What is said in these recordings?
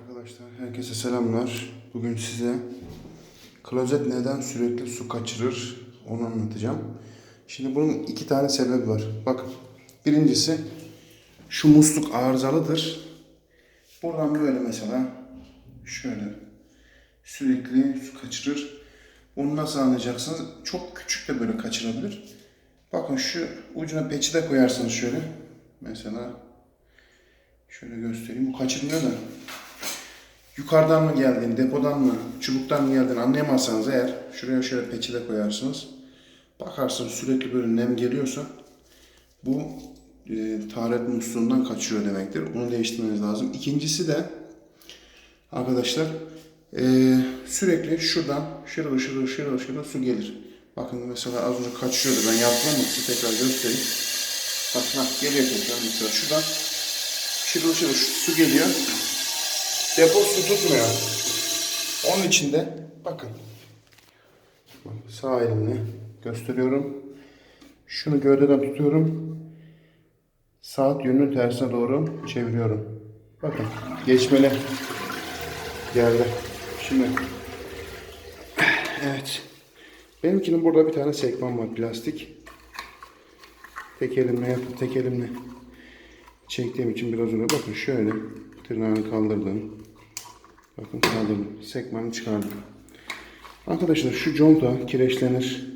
Arkadaşlar herkese selamlar. Bugün size klozet neden sürekli su kaçırır onu anlatacağım. Şimdi bunun iki tane sebebi var. Bakın birincisi şu musluk arızalıdır. Buradan böyle mesela şöyle sürekli su kaçırır. Bunu nasıl anlayacaksınız? Çok küçük de böyle kaçırabilir. Bakın şu ucuna peçi de koyarsınız şöyle. Mesela şöyle göstereyim. Bu kaçırmıyor da yukarıdan mı geldiğini, depodan mı, çubuktan mı geldiğini anlayamazsanız eğer şuraya şöyle peçete koyarsınız. Bakarsınız sürekli böyle nem geliyorsa bu e, taharet musluğundan kaçıyor demektir. Bunu değiştirmeniz lazım. İkincisi de arkadaşlar e, sürekli şuradan şırıl şırıl şırıl şırıl su gelir. Bakın mesela az önce kaçıyordu. Ben yaptım ama size tekrar göstereyim. Bak ha, geliyor tekrar mesela şuradan şırıl şırıl su geliyor. Depo su tutmuyor. Onun için de bakın. Bak, Sağ elimle gösteriyorum. Şunu gövdeden tutuyorum. Saat yönünün tersine doğru çeviriyorum. Bakın geçmeli. Geldi. Şimdi evet. Benimkinin burada bir tane sekman var plastik. Tek elimle yapıp tek elimle çektiğim için biraz öyle. Bakın şöyle tırnağını kaldırdım. Bakın kaldırdım. Sekmanı çıkardım. Arkadaşlar şu conta kireçlenir.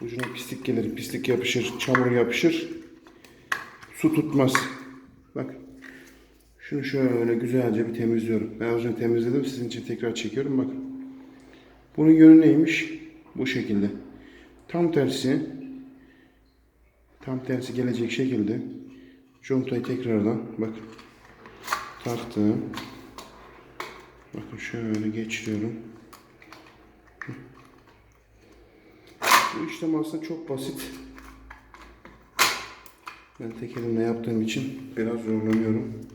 Ucuna pislik gelir, pislik yapışır, çamur yapışır. Su tutmaz. Bak. Şunu şöyle güzelce bir temizliyorum. Ben az önce temizledim. Sizin için tekrar çekiyorum. Bakın. Bunun yönü neymiş? Bu şekilde. Tam tersi tam tersi gelecek şekilde contayı tekrardan bak taktım. Bakın şöyle geçiriyorum. Bu işlem aslında çok basit. Ben tek elimle yaptığım için biraz zorlanıyorum.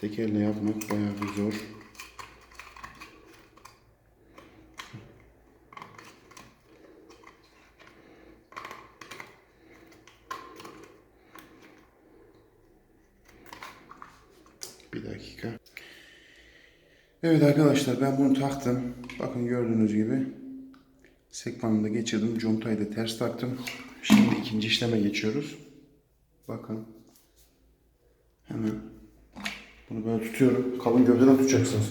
Tek elle yapmak bayağı bir zor. Dakika. Evet arkadaşlar ben bunu taktım. Bakın gördüğünüz gibi sekmanını da geçirdim. Contayı da ters taktım. Şimdi ikinci işleme geçiyoruz. Bakın. Hemen bunu böyle tutuyorum. Kalın gövdeden tutacaksınız.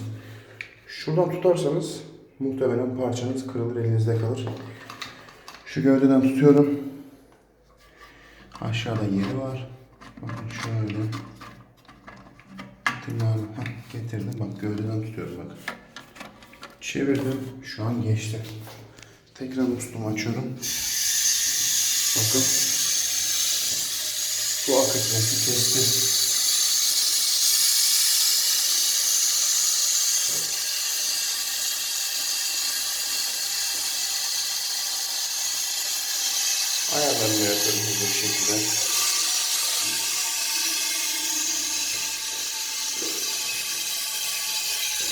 Şuradan tutarsanız muhtemelen parçanız kırılır elinizde kalır. Şu gövdeden tutuyorum. Aşağıda yeri var. Bakın şöyle. Tırnağımı heh, getirdim. Bak gövdeden tutuyorum bak. Çevirdim. Şu an geçti. Tekrar musluğumu açıyorum. Bakın. Su akıtması kesti. Ayarlarını yapıyorum bu şekilde.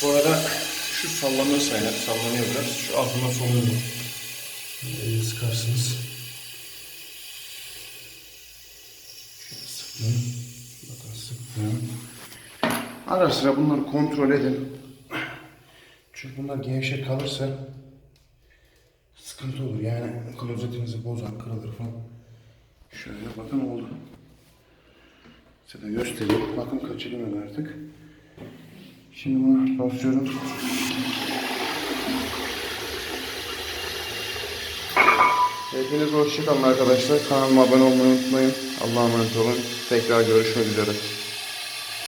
Bu arada şu sallanıyor sayılır. Sallanıyor biraz. Şu altına solunuyor. Elini sıkarsınız. Şöyle sıktım. Bakın sıktım. Ara sıra bunları kontrol edin. Çünkü bunlar gevşek kalırsa sıkıntı olur. Yani klozetinizi bozar, kırılır falan. Şöyle bakın oldu. Size göstereyim. Bakın kaçırmıyor artık. Şimdi bunu basıyorum. Hepiniz hoşçakalın arkadaşlar. Kanalıma abone olmayı unutmayın. Allah'a emanet olun. Tekrar görüşmek üzere.